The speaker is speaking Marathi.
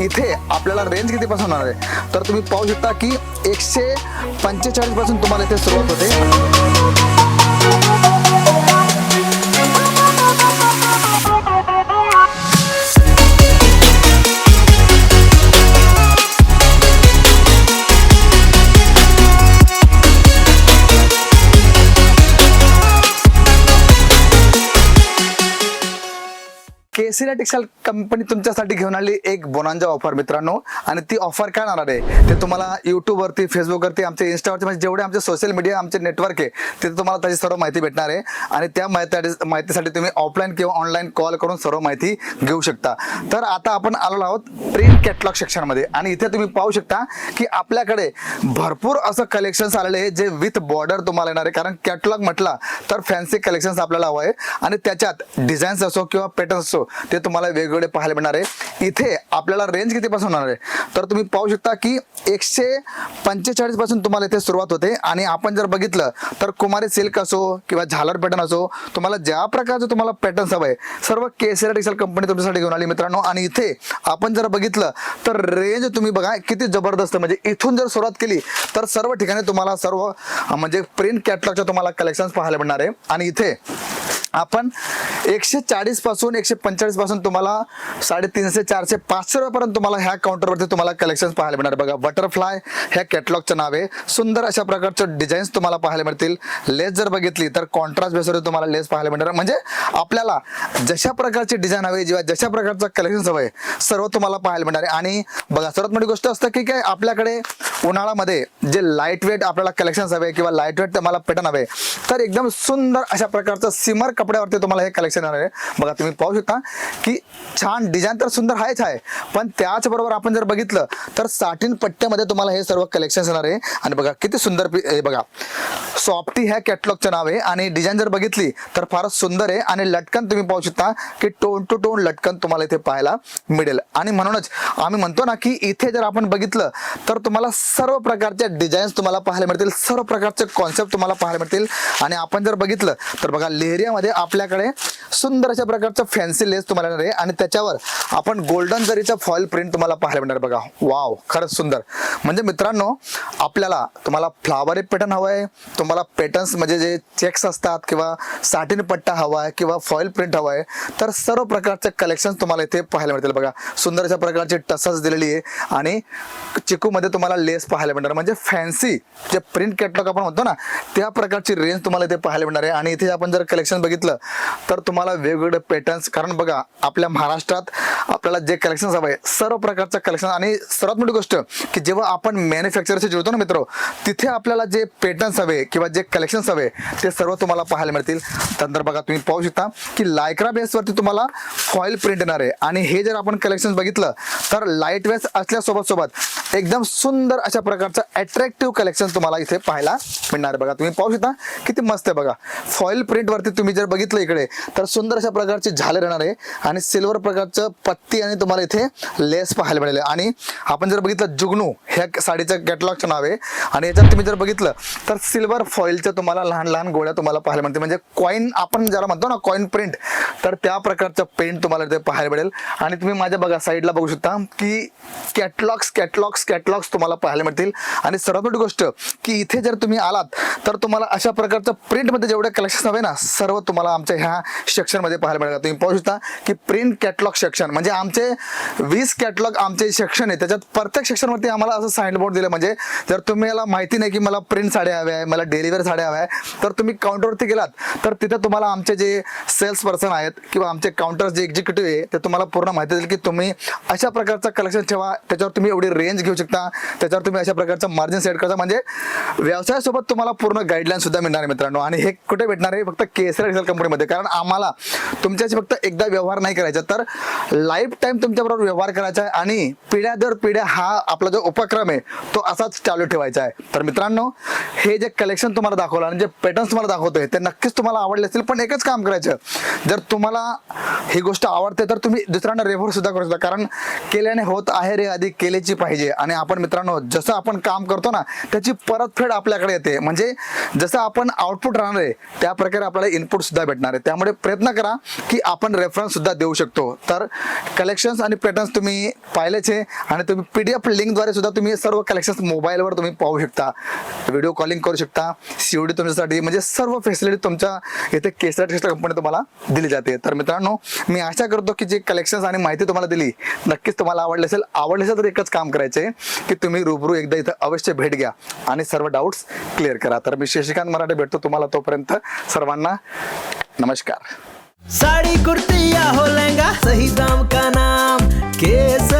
इथे आपल्याला रेंज किती पासून होणार आहे? तर तुम्ही पाहू शकता की एकशे पंचेचाळीसपासून तुम्हाला इथे सुरुवात होते. केसीला टेक्सटाईल कंपनी तुमच्यासाठी घेऊन आली एक बोनांजा ऑफर मित्रांनो. आणि ती ऑफर काय राहणार आहे? ते तुम्हाला युट्यूबवरती फेसबुकवरती आमच्या इन्स्टावरती म्हणजे जेवढे आमचे सोशल मीडिया आमचे नेटवर्क आहे तिथे तुम्हाला त्याची सर्व माहिती भेटणार आहे. आणि त्या माहिती माहितीसाठी तुम्ही ऑफलाईन किंवा ऑनलाईन कॉल करून सर्व माहिती घेऊ शकता. तर आता आपण आलेलो आहोत प्रिंट कॅटलॉग सेक्शनमध्ये आणि इथे तुम्ही पाहू शकता की आपल्याकडे भरपूर असं कलेक्शन्स आलेले आहे जे विथ बॉर्डर तुम्हाला येणार आहे. कारण कॅटलॉग म्हटला तर फॅन्सी कलेक्शन्स आपल्याला हवं आहे. आणि त्याच्यात डिझाईन्स असो किंवा पॅटर्न्स असो ते तुम्हाला वेगवेगळे पाहायला मिळणार आहे. इथे आपल्याला रेंज किती पासून होणार आहे? तर तुम्ही पाहू शकता की एकशे पंचेचाळीसपासून तुम्हाला इथे सुरुवात होते. आणि आपण जर बघितलं तर कुमारी सिल्क असो किंवा झालर पॅटर्न असो तुम्हाला ज्या प्रकारचं तुम्हाला पॅटर्न्स हवं आहे सर्व केसीआर डिक्सल कंपनी तुमच्यासाठी घेऊन आली मित्रांनो. आणि इथे आपण जर बघितलं तर रेंज तुम्ही बघा किती जबरदस्त. म्हणजे इथून जर सुरुवात केली तर सर्व ठिकाणी तुम्हाला सर्व म्हणजे प्रिंट कॅटलॉगच्या तुम्हाला कलेक्शन्स पाहायला मिळणार आहे. आणि इथे आपण एकशे चाळीसपासून एकशे पंचेचाळीसपासून तुम्हाला साडेतीनशे चारशे पाचशे रुपयापर्यंत तुम्हाला ह्या काउंटरवरती तुम्हाला कलेक्शन पाहायला मिळणार. बघा बटरफ्लाय ह्या कॅटलॉगचं नाव आहे. सुंदर अशा प्रकारचे डिझाईन्स तुम्हाला पाहायला मिळतील. लेस जर बघितली तर कॉन्ट्रास्ट बेसवर तुम्हाला लेस पाहायला मिळणार. म्हणजे आपल्याला जशा प्रकारची डिझाईन हवी किंवा जशा प्रकारचं कलेक्शन हवं आहे सर्व तुम्हाला पाहायला मिळणार आहे. आणि बघा सर्वात मोठी गोष्ट असतं की काय आपल्याकडे उन्हाळ्यामध्ये जे लाइट वेट आपल्याला कलेक्शन हवे किंवा लाइट वेट तुम्हाला पॅटर्न हवे तर एकदम सुंदर अशा प्रकारचं सिमर कपड्यावरती तुम्हाला हे कलेक्शन येणार आहे बघा तुम्ही पाहू शकता की छान डिझाईन तर सुंदर आहेच आहे पण त्याचबरोबर आपण जर बघितलं तर साठीन पट्ट्यामध्ये तुम्हाला हे सर्व कलेक्शन येणार आहे. आणि बघा किती सुंदर हे बघा. सॉफ्टी ह्या कॅटलॉगचं नाव आहे आणि डिझाईन जर बघितली तर फारच सुंदर आहे आणि लटकन तुम्ही पाहू शकता की टोन टू टोन लटकन तुम्हाला इथे पाहायला मिळेल. आणि म्हणूनच आम्ही म्हणतो ना की इथे जर आपण बघितलं तर तुम्हाला सर्व प्रकारच्या डिझाईन्स तुम्हाला पाहायला मिळतील सर्व प्रकारचे कॉन्सेप्ट तुम्हाला पाहायला मिळतील. आणि आपण जर बघितलं तर बघा लेहरियामध्ये आपल्याकडे सुंदर अशा प्रकारचं फॅन्सी लेस तुम्हाला येणार आहे आणि त्याच्यावर आपण गोल्डन जरीचा फॉईल प्रिंट तुम्हाला पाहायला मिळणार बघा वाव खरंच सुंदर. म्हणजे मित्रांनो आपल्याला तुम्हाला फ्लावर पॅटर्न हवं आहे तुम्हाला पॅटर्न्स म्हणजे जे चेक्स असतात किंवा साठीन पट्टा हवा आहे किंवा फॉईल प्रिंट हवा आहे तर सर्व प्रकारचे कलेक्शन तुम्हाला इथे पाहायला मिळतील बघा. सुंदर अशा प्रकारची टसच दिलेली आहे आणि चिकूमध्ये तुम्हाला लेस पाहायला मिळणार. म्हणजे फॅन्सी जे प्रिंट कॅटलॉग आपण म्हणतो ना त्या प्रकारची रेंज तुम्हाला इथे पाहायला मिळणार आहे. आणि इथे आपण जर कलेक्शन बघितलं तर तुम्हाला वेगवेगळे पॅटर्न्स कारण बघा आपल्या महाराष्ट्रात आपल्याला जे कलेक्शन हवं आहे सर्व प्रकारचं कलेक्शन आणि सर्वात मोठी गोष्ट की जेव्हा आपण मॅन्युफॅक्चरशी जुळतो ना मित्र तिथे आपल्याला जे पेटर्न्स हवे किंवा जे कलेक्शन्स हवे ते सर्व तुम्हाला पाहायला मिळतील. संदर्भात बघा तुम्ही पाहू शकता की लायक्रा बेसवरती तुम्हाला फॉईल प्रिंट येणार आहे. आणि हे जर आपण कलेक्शन बघितलं तर लाइट वेस असल्यासोबत सोबत एकदम सुंदर अशा प्रकारचं अट्रॅक्टिव्ह कलेक्शन तुम्हाला इथे पाहायला मिळणार आहे बघा. तुम्ही पाहू शकता किती मस्त आहे बघा. फॉईल प्रिंटवरती तुम्ही जर बघितलं इकडे तर सुंदर अशा प्रकारची झाले येणार आहे. आणि सिल्वर प्रकारचं पत्ती आणि तुम्हाला इथे लेस पाहायला मिळेल. आणि आपण जर बघितलं जुगनू ह्या साडीचं कॅटलॉगचं नाव आहे. आणि याच्यात तुम्ही जर बघितलं तर सिल्वर फॉईलच्या तुम्हाला लहान लहान गोळ्या तुम्हाला पाहायला मिळते म्हणजे कॉईन आपण ज्याला म्हणतो ना कॉईन प्रिंट तर त्या प्रकारचं पेंट तुम्हाला इथे पाहायला मिळेल. आणि तुम्ही माझ्या बघा साईडला बघू शकता की कॅटलॉग्स कॅटलॉग्स कॅटलॉग्स तुम्हाला पाहायला मिळतील. आणि सर्वात मोठी गोष्ट की इथे जर तुम्ही आलात तर तुम्हाला अशा प्रकारचं प्रिंटमध्ये जेवढे कलेक्शन हवे ना सर्व तुम्हाला आमच्या ह्या सेक्शनमध्ये पाहायला मिळेल तुम्ही पाहू शकता की प्रिंट कॅटलॉग सेक्शन म्हणजे आमचे वीस कॅटलॉग आमचे सेक्शन आहे. त्याच्यात प्रत्येक सेक्शनवरती आम्हाला असं साईनबोर्ड दिलं. म्हणजे जर तुम्हाला माहिती नाही की मला प्रिंट साड्या हव्या आहे मला डेलिव्हर साड्या हव्या आहे तर तुम्ही काउंटरवरती गेलात तर तिथे तुम्हाला आमचे जे सेल्स पर्सन आहेत किंवा आमचे काउंटर जे एक्झिक्युटिव्ह आहे ते तुम्हाला पूर्ण माहिती देईल की तुम्ही अशा प्रकारचं कलेक्शन ठेवा. त्याच्यावर तुम्ही एवढी रेंज घेऊ शकता. त्याच्यावर तुम्ही अशा प्रकारचं मार्जिन सेट करता म्हणजे व्यवसायासोबत तुम्हाला पूर्ण गाईडलाईन सुद्धा मिळणार आहे मित्रांनो. आणि हे कुठे भेटणार आहे? फक्त केसर एक्सेल कंपनीमध्ये कारण आम्हाला तुमच्याशी फक्त एकदा व्यवहार नाही करायचा. तर लाईफ टाईम तुमच्याबरोबर व्यवहार करायचा आहे आणि पिढ्या दर पिढ्या हा आपला जो उपक्रम आहे तो असाच चालू ठेवायचा आहे. तर मित्रांनो हे जे कलेक्शन तुम्हाला दाखवलं आणि जे पॅटर्न्स तुम्हाला दाखवतोय ते नक्कीच तुम्हाला आवडले असतील पण एकच काम करायचं. जर तुम्हाला ही गोष्ट आवडते तर तुम्ही दुसऱ्यांना रेफर सुद्धा करू शकता. कारण केल्याने होत आहे रे आधी केल्याची पाहिजे. आणि आपण मित्रांनो जसं आपण काम करतो ना त्याची परतफेड आपल्याकडे येते. म्हणजे जसं आपण आउटपुट राहणार आहे त्या प्रकारे आपल्याला इनपुट सुद्धा भेटणार आहे. त्यामुळे प्रयत्न करा की आपण रेफरन्स सुद्धा देऊ शकतो. तर कलेक्शन्स आणि पॅटर्न्स तुम्ही पाहिलेच आहे आणि तुम्ही पी डी एफ लिंकद्वारे सुद्धा तुम्ही सर्व कलेक्शन्स मोबाईलवर तुम्ही पाहू शकता. व्हिडिओ कॉलिंग करू शकता. सीओडी तुमच्यासाठी म्हणजे सर्व फॅसिलिटी तुमच्या इथे केसर टेक्स्टर कंपनी तुम्हाला दिली जाते. तर मित्रांनो मी आशा करतो की जे कलेक्शन्स आणि माहिती तुम्हाला दिली नक्कीच तुम्हाला आवडले असेल. आवडले असेल तर एकच काम करायचे की तुम्ही रूबरू एकदा इथं अवश्य भेट घ्या आणि सर्व डाऊट्स क्लिअर करा. तर मी शशिकांत मराठे भेटतो तुम्हाला तोपर्यंत सर्वांना नमस्कार. साड़ी कुर्ती या हो लहंगा सही दाम का नाम? केसर